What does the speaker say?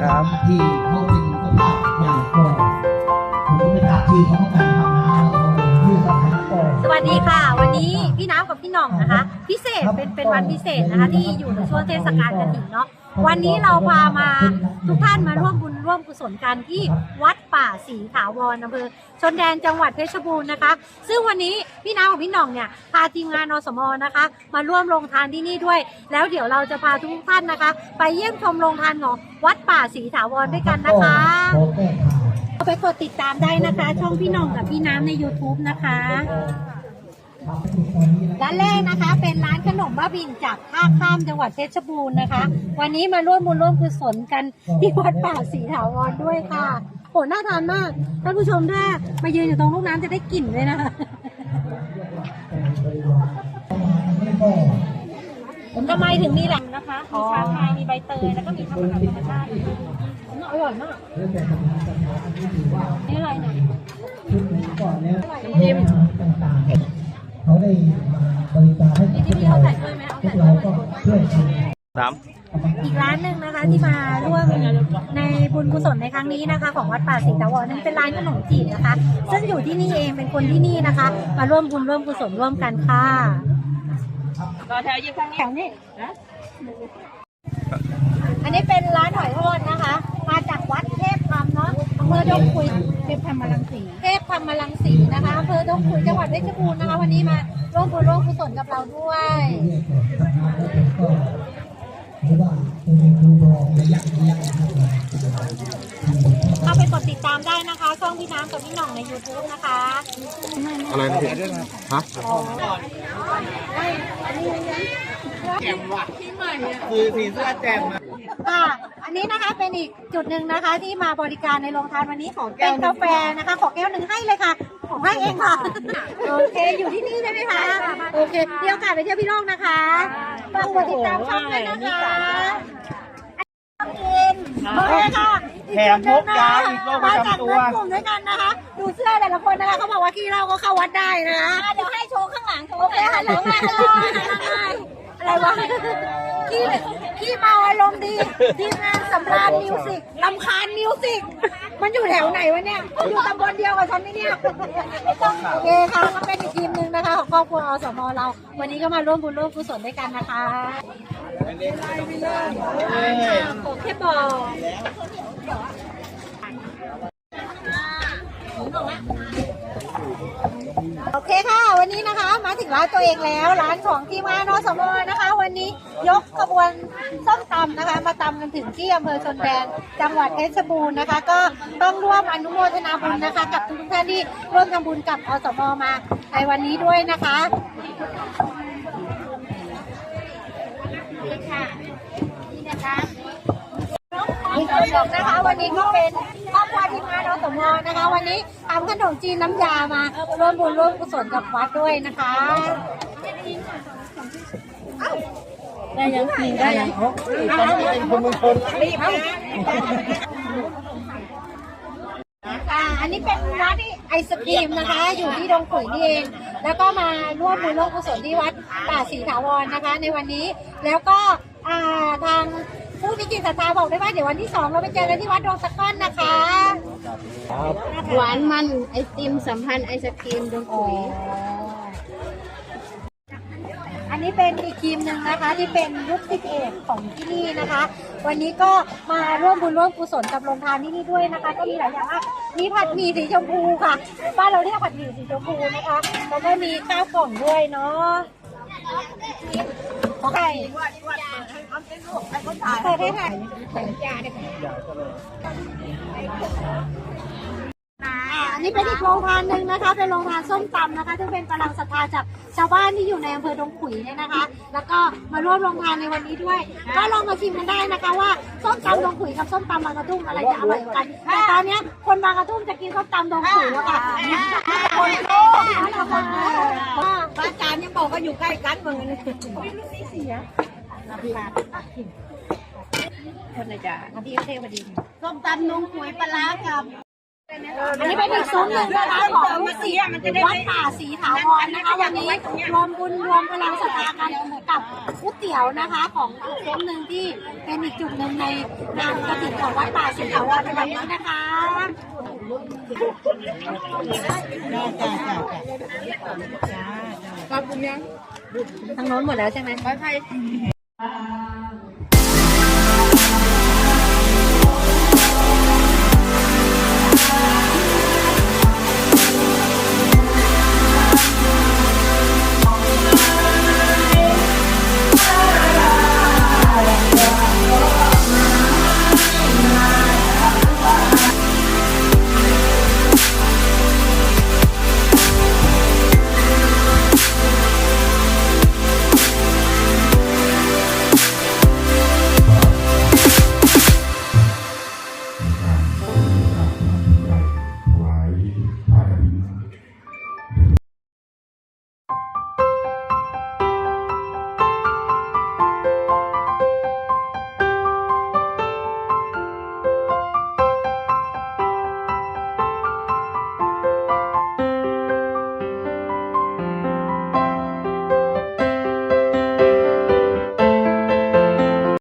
ครับที่เขาเป็นสภาพใหญ่างก่อนผมไม่ทราบชื่อเขาเหมือนกันครับนะเขาชื่อสถานก่อน สวัสดีค่ะ วันนี้พี่น้ำกับพี่น่องนะคะ พิเศษเป็นเป็นวันพิเศษนะคะ ที่อยู่ในช่วงเทศกาลกระถิ่นเนาะ วันนี้เราพามาทุกท่านมาร่วมบุญร่วมกุศลกันที่วัดป่าศรีถาวรอำเภอชนแดนจังหวัดเพชรบูรณ์นะคะ ซึ่งวันนี้พี่น้ำกับพี่หน่องเนี่ยพาทีมงานอสมนะคะ มาร่วมลงทานที่นี่ด้วย แล้วเดี๋ยวเราจะพาทุกท่านนะคะ ไปเยี่ยมชมโรงทานของวัดป่าศรีถาวรด้วยกันนะคะไปกดติดตามได้นะคะ ช่องพี่หน่องกับพี่น้ำใน YouTube นะคะ ร้านแรกนะคะเป็นร้านขนมบ้าบินจากท่าข้ามจังหวัดเพชรบูรณ์นะคะ วันนี้มาร่วมบุญร่วมกุศลกันที่วัดป่าศรีถาวรด้วยค่ะโหน่าทานมากท่านผู้ชมถ้ามายืนอยู่ตรงลูกน้ำจะได้กลิ่นเลยนะคะทำไมถึงมีหลังนะคะ มีชาไทยมีใบเตย แล้วก็มีข้าวมันธรรมชาติอร่อยมากนี่อะไรเนี่ยจิ้มต่างๆ เขาได้มาบริการให้กับพวกเราพวกเราก็ช่วยกันสามอีกร้านหนึ่งนะคะที่มาร่วมในบุญกุศลในครั้งนี้นะคะ ของวัดป่าศรีตะวันนั้นเป็นร้านขนมจีบนะคะ ซึ่งอยู่ที่นี่เองเป็นคนที่นี่นะคะ มาร่วมบุญร่วมกุศลร่วมกันค่ะรอแถวยืนข้างนี้แถวนี้อันนี้เป็นร้านหอยทอดนะคะ มาจากวัดเทพธรรมเนาะอำเภอดงขุยเทพธรรมลังสีเทพธรรมลังสีนะคะ อำเภอดงขุยจังหวัดเพชรบูรณ์นะคะวันนี้มาร่วมบุญร่วมกุศลกับเราด้วยหรือว่าคุณครูรองระยะระยะนะครับเข้าไปกดติดตามได้นะคะ ช่องพี่น้ำกับพี่หน่องใน YouTube นะคะอะไรนะพี่ฮะคือสีเสื้อแจ่มอะ ค่ะอันนี้นะคะเป็นอีกจุดหนึ่งนะคะที่มาบริการในโรงทานวันนี้ของเป็นกาแฟนะคะขอแก้วหนึ่งให้เลยค่ะ ของให้เองค่ะ โอเคอยู่ที่นี่ใช่ไหมคะโอเคเดี๋ยวโอกาสไปเที่ยวพี่โลกนะคะฝากกดติดตามช่องด้วยนะคะกินโอเคค่ะแถมพกยาอีกโรคประมาจากจำตัวเพื่อนกลุ่มด้วยกันนะคะ ดูเสื้อแต่ละคนนะคะเขาบอกว่าขี้เราก็เข้าวัดได้นะคะเดี๋ยวให้โชว์ข้างหลังโชว์โอเคหันหลังมาเลยหันหลังมาอะไรวะ ขี้ขี้เมาอารมณ์ดีทีมงานสำราญมิวสิกลำคาญมิวสิก มันอยู่แถวไหนวะเนี่ย อยู่ตำบลเดียวกับฉันไหมเนี่ยโอเคค่ะก็เป็นอีกทีมหนึ่งนะคะของครอบครัวอสมเรา วันนี้ก็มาร่วมบุญร่วมกุศลด้วยกันนะคะโอเคบอก ร้านตัวเองแล้วร้านของที่มานอสมนะคะ วันนี้ยกขบวนส้มตำนะคะ มาตำกันถึงที่อำเภอชนแดนจังหวัดเพชรบูรณ์นะคะ ก็ต้องร่วมอนุโมทนาบุญนะคะ กับทุกท่านที่ร่วมทำบุญกับอสมมาในวันนี้ด้วยนะคะนี่นะคะอีกจุดหนึ่งนะคะวันนี้ก็เป็น ครอบครัวทีมงานอสมนะคะ วันนี้ทำขนมจีนน้ำยามาร่วมบุญร่วมกุศลกับวัดด้วยนะคะได้ยังได้ยังคุณมงคลรีบเอาอ่าอันนี้เป็นร้านที่ไอศครีมนะคะ อยู่ที่ดงขุยนี่เอง แล้วก็มาร่วมบุญร่วมกุศลที่วัดป่าศรีถาวรนะคะ ในวันนี้แล้วก็ทาง ผู้มีจิตศรัทธาบอกได้ว่าเดี๋ยววันที่สองเราไปเจอกันที่วัดดงสะก้อนนะคะหวานมันไอติมสัมพันธ์ไอศครีมดงขุยอันนี้เป็นอีกทีมหนึ่งนะคะ ที่เป็นยุคสิบเอกของที่นี่นะคะ วันนี้ก็มาร่วมบุญร่วมกุศลกับโรงทานที่นี่ด้วยนะคะ ก็มีหลายอย่างมากมีผัดหมี่สีชมพูค่ะ บ้านเราเรียกผัดหมี่สีชมพูนะคะแล้วก็มีข้าวกล่องด้วยเนาะ ไก่ใส่ได้ค่ะอ่าอั นนี้เป็นอีกโรงทานหนึ่งนะคะ เป็นโรงทานส้มตำนะคะซึ่งเป็นกำลังศรัทธาจากชาวบ้านที่อยู่ในอำเภอดงขุยเนี่ยนะคะ แล้วก็มาร่วมโรงทานในวันนี้ด้วย ก็ลองมาชิมกันได้นะคะว่าส้มตำดงขุยกับส้มตำบางกระทุ่มอะไรจะอร่อยกว่ากันแต่ตอนเนี้ยคนบางกระทุ่มจะกินส้มตำดงขุยแล้วค่ะคนโลกนะคะป้าจานยังบอกว่าอยู่ใกล้กันเหมือนกันคนไหนจ้าอดีโอเคพอดีส้มตำนงขุยปลาร้ากับ อันนี้เป็นอีกซุ้มหนึ่งนะคะของสีวัดป่าสีถาวรนะคะวันนี้รวมบุญรวมพลังศรัทธากันกับก๋วยเตี๋ยวนะคะ ของอีกซุ้มหนึ่งที่เป็นอีกจุดหนึ่งในงานกระถิ่นของวัดป่าสีถาวรในวันนี้นะคะจ้าจ้าจ้าปรับปรุงยังทางโน้นหมดแล้วใช่ไหมปลอดภัย